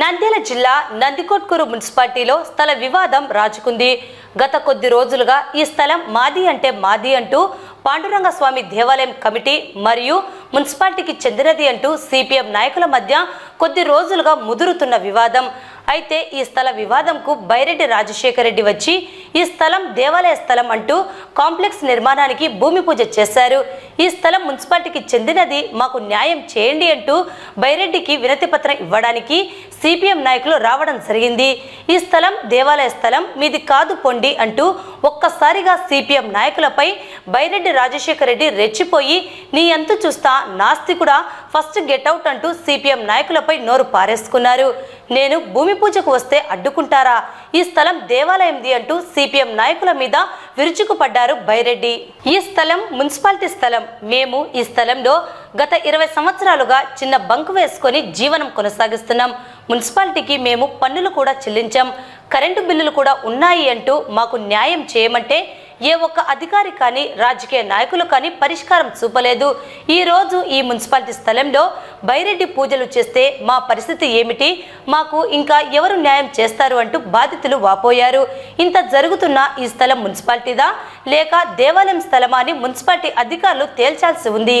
నంద్యాల జిల్లా నందికొట్కూరు మున్సిపాలిటీలో స్థల వివాదం రాజుకుంది. గత కొద్ది రోజులుగా ఈ స్థలం మాది అంటే మాది అంటూ పాండురంగ స్వామి దేవాలయం కమిటీ మరియు మున్సిపాలిటీకి చెందినది అంటూ సిపిఎం నాయకుల మధ్య కొద్ది రోజులుగా ముదురుతున్న వివాదం. అయితే ఈ స్థల వివాదంకు బైరెడ్డి రాజశేఖర రెడ్డి వచ్చి ఈ స్థలం దేవాలయ స్థలం అంటూ కాంప్లెక్స్ నిర్మాణానికి భూమి పూజ చేశారు. ఈ స్థలం మున్సిపాలిటీకి చెందినది మాకు న్యాయం చేయండి అంటూ బైరెడ్డికి వినతి పత్రం ఇవ్వడానికి సిపిఎం నాయకులు రావడం జరిగింది. ఈ స్థలం దేవాలయ స్థలం మీది కాదు పొండి అంటూ ఒక్కసారిగా సిపిఎం నాయకులపై బైరెడ్డి రాజశేఖర రెడ్డి రెచ్చిపోయి నీ అంతు చూస్తా నాస్తికుడా ఫస్ట్ గెట్అవుట్ అంటూ సిపిఎం నాయకులపై నోరు పారేసుకున్నారు. నేను భూమి పూజకు వస్తే అడ్డుకుంటారా? ఈ స్థలం దేవాలయంది అంటూ సిపిఎం నాయకుల మీద విరుచుకుపడ్డారు బైరెడ్డి. ఈ స్థలం మున్సిపాలిటీ స్థలం. మేము ఈ స్థలంలో గత ఇరవై సంవత్సరాలుగా చిన్న బంకు వేసుకొని జీవనం కొనసాగిస్తున్నాం. మున్సిపాలిటీకి మేము పన్నులు కూడా చెల్లించాం. కరెంటు బిల్లులు కూడా ఉన్నాయి అంటూ మాకు న్యాయం చేయమంటే ఏ ఒక్క అధికారి కానీ రాజకీయ నాయకులు కానీ పరిష్కారం చూపలేదు. ఈ రోజు ఈ మున్సిపాలిటీ స్థలంలో బైరెడ్డి పూజలు చేస్తే మా పరిస్థితి ఏమిటి? మాకు ఇంకా ఎవరు న్యాయం చేస్తారు అంటూ బాధితులు వాపోయారు. ఇంత జరుగుతున్న ఈ స్థలం మున్సిపాలిటీదా? లేక దేవాలయం స్థలమా అని మున్సిపాలిటీ అధికారులు తేల్చాల్సి ఉంది.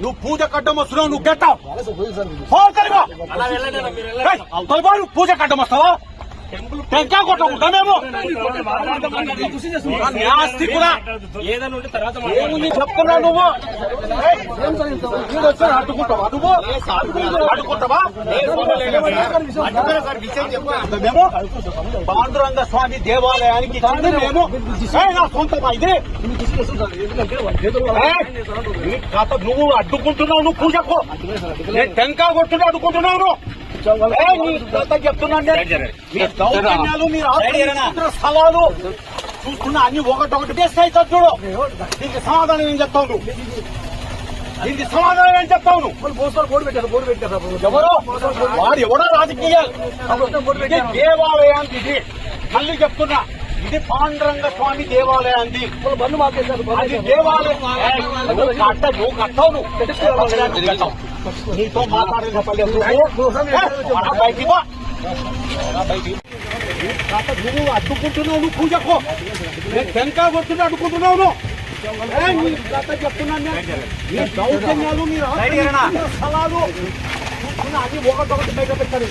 నువ్వు పూజ కట్టం వస్తున్నావు నువ్వు తొలబారు పూజ కట్టం వస్తావా టెంకా కొట్టకుండా మేము నాస్తికులా ఏదైనా ఉంటే తర్వాత ఏముంది చెప్తున్నావు నువ్వు? ఏయ్, వీడు వచ్చాడు, అడ్డుకుంటావా? నువ్వు అడ్డుకుంటావా మేము పాండురంగ స్వామి దేవాలయానికి మేము. నా సొంతమా ఇది. నువ్వు అడ్డుకుంటున్నావు నువ్వు పూజకు. నేను టెంకా కొట్టున్నా అడ్డుకుంటున్నావు చెప్తున్నాను నేను. మీ దౌర్జన్యాలు మీరు ఆక్రమించుకుంటున్న స్థలాలు చూస్తున్నా అన్ని ఒకటొకటి బేస్ట్ అవుతుంది చూడు దీనికి సమాధానం ఏం చెప్తావు దీనికి సమాధానం ఏం చెప్తావు నువ్వు ఎవరో వాడు ఎవడో రాజకీయాలు దేవాలయానికి ఇది మళ్ళీ చెప్తున్నా ఇది పాండురంగ స్వామి దేవాలయానికి అది దేవాలయం ఏయ్, నువ్వు కట్ట నువ్వు కట్టావు నువ్వు. నీతో మాట్లాడిన పల్లె బయటికి పో. రా బయటికి. నీ కథ నువ్వు అడ్డుకుంటున్నావు నువ్వు పూజకు నేను టెంకా కొట్టున్నా అడ్డుకుంటున్నావు నువ్వు. ఏయ్, నీ కథ చెప్తున్నాను నేను. నీ దౌర్జన్యాలు మీరు ఆక్రమించుకున్న స్థలాలు చూస్తున్నా అది ఒకటొకటి బయట పెట్టారు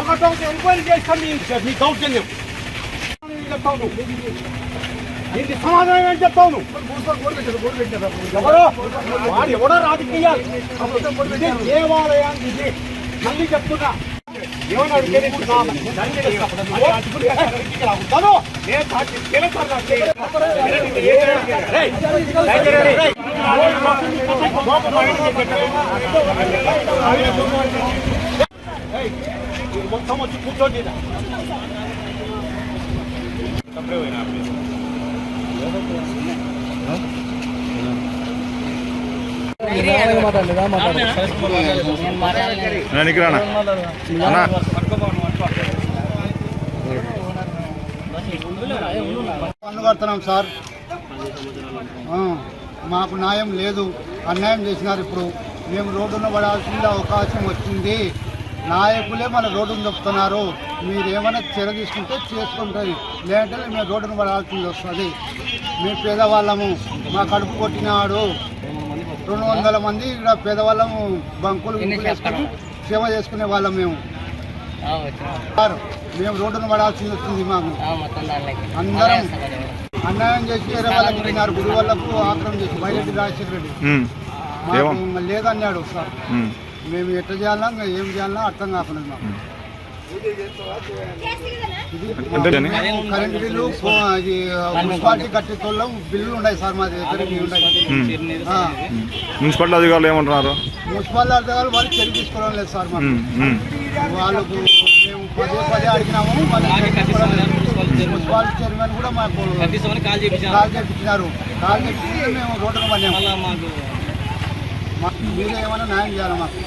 ఒకటొకటి ఎంక్వైరీ చేస్తాను నీ నీ దౌర్జన్యం ఏం చెప్తావు నువ్వు దీనికి సమాధానం ఏం చెప్తావు నువ్వు ఎవరో వాడు ఎవడో రాజకీయాలు దేవాలయానికి ఇది మళ్ళీ చెప్తున్నా ఏమని అడిగితే మొత్తం వచ్చి కూర్చోండి అన్నా పన్ను కడుతున్నాం సార్ మాకు న్యాయం లేదు. అన్యాయం చేసినారు ఇప్పుడు. మేము రోడ్డున పడాల్సిన అవకాశం వచ్చింది. నాయకులే మన రోడ్డును చెప్తున్నారు మీరు ఏమైనా చర్య తీసుకుంటే చేసుకుంటుంది లేదంటే మేము రోడ్డును పడాల్సింది వస్తుంది. మేము పేదవాళ్ళము మా కడుపు కొట్టినాడు. రెండు వందల మంది ఇక్కడ పేదవాళ్ళము బంకులు సేవ చేసుకునే వాళ్ళం మేము. సార్ మేము రోడ్డును పడాల్సింది వచ్చింది మాకు. అందరం అన్యాయం చేసి వేరే వాళ్ళకి ఇచ్చినారు గుడి వాళ్ళకు ఆక్రమణ చేసి వైరెడ్డి రాజశేఖర రెడ్డి. లేదన్నాడు సార్. మేము ఎట్లా చేయాలన్నా ఇంకా ఏం చేయాలన్నా అర్థం కాకుండా మాకు? మేము కరెంట్ బిల్లు ఫో- అది మున్సిపాలిటీ కట్టేటోళ్ళం బిల్లులు ఉన్నాయి సార్ మా దగ్గర ఇవి ఉన్నాయి. ఆ, మున్సిపల్ అధికారులు ఏమంటున్నారు? మున్సిపాలిటీ అధికారులు వాళ్ళు చర్య తీసుకోవడం లేదు సార్. వాళ్ళకు మేము పదే పదే అడిగినాము. మున్సిపాలిటీ చైర్మన్ కూడా మాకు కాల్ చేపించినారు. కాల్ చేపించి మేము రోడ్డును పడినాము మాకు మాకు మీరే ఏమైనా న్యాయం చేయాలి మాకు?